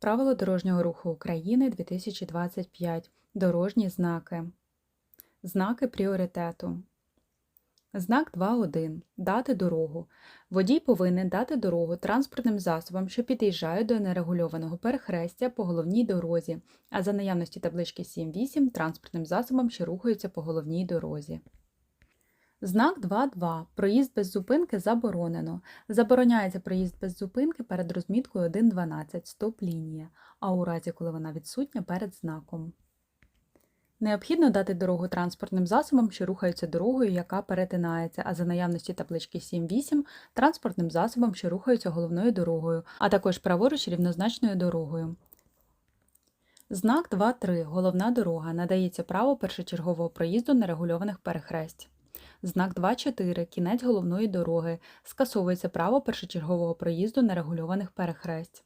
Правило дорожнього руху України 2025. Дорожні знаки. Знаки пріоритету. Знак 2.1. Дати дорогу. Водій повинен дати дорогу транспортним засобам, що під'їжджають до нерегульованого перехрестя по головній дорозі, а за наявності таблички 7.8 транспортним засобам, що рухаються по головній дорозі. Знак 2.2. Проїзд без зупинки заборонено. Забороняється проїзд без зупинки перед розміткою 1.12 стоп-лінія, а у разі, коли вона відсутня перед знаком. Необхідно дати дорогу транспортним засобам, що рухаються дорогою, яка перетинається, а за наявності таблички 7.8 транспортним засобам, що рухаються головною дорогою, а також праворуч рівнозначною дорогою. Знак 2.3. Головна дорога. Надається право першочергового проїзду нерегульованих перехресть. Знак 2.4. Кінець головної дороги. Скасовується право першочергового проїзду нерегульованих перехресть.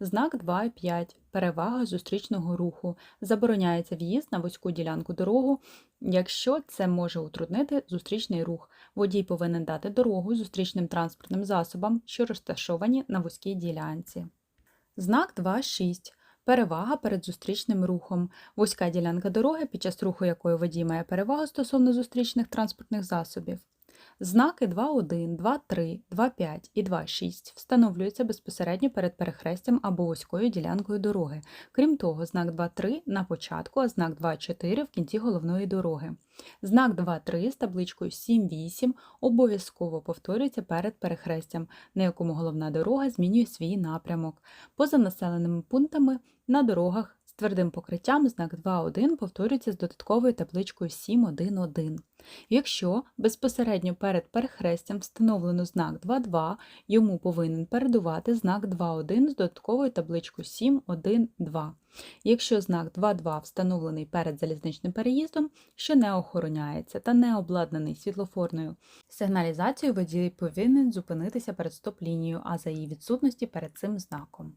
Знак 2.5. Перевага зустрічного руху. Забороняється в'їзд на вузьку ділянку дорогу, якщо це може утруднити зустрічний рух. Водій повинен дати дорогу зустрічним транспортним засобам, що розташовані на вузькій ділянці. Знак 2.6. Перевага перед зустрічним рухом. Вузька ділянка дороги, під час руху якої водій має перевагу стосовно зустрічних транспортних засобів. Знаки 2.1, 2.3, 2.5 і 2.6 встановлюються безпосередньо перед перехрестям або вузькою ділянкою дороги. Крім того, знак 2.3 на початку, а знак 2.4 в кінці головної дороги. Знак 2.3 з табличкою 7.8 обов'язково повторюється перед перехрестям, на якому головна дорога змінює свій напрямок. Поза населеними пунктами на дорогах твердим покриттям знак 2.1 повторюється з додатковою табличкою 7.1.1. Якщо безпосередньо перед перехрестям встановлено знак 2.2, йому повинен передувати знак 2.1 з додатковою табличкою 7.1.2. Якщо знак 2.2 встановлений перед залізничним переїздом, що не охороняється та не обладнаний світлофорною сигналізацією, водій повинен зупинитися перед стоп-лінією, а за її відсутності перед цим знаком.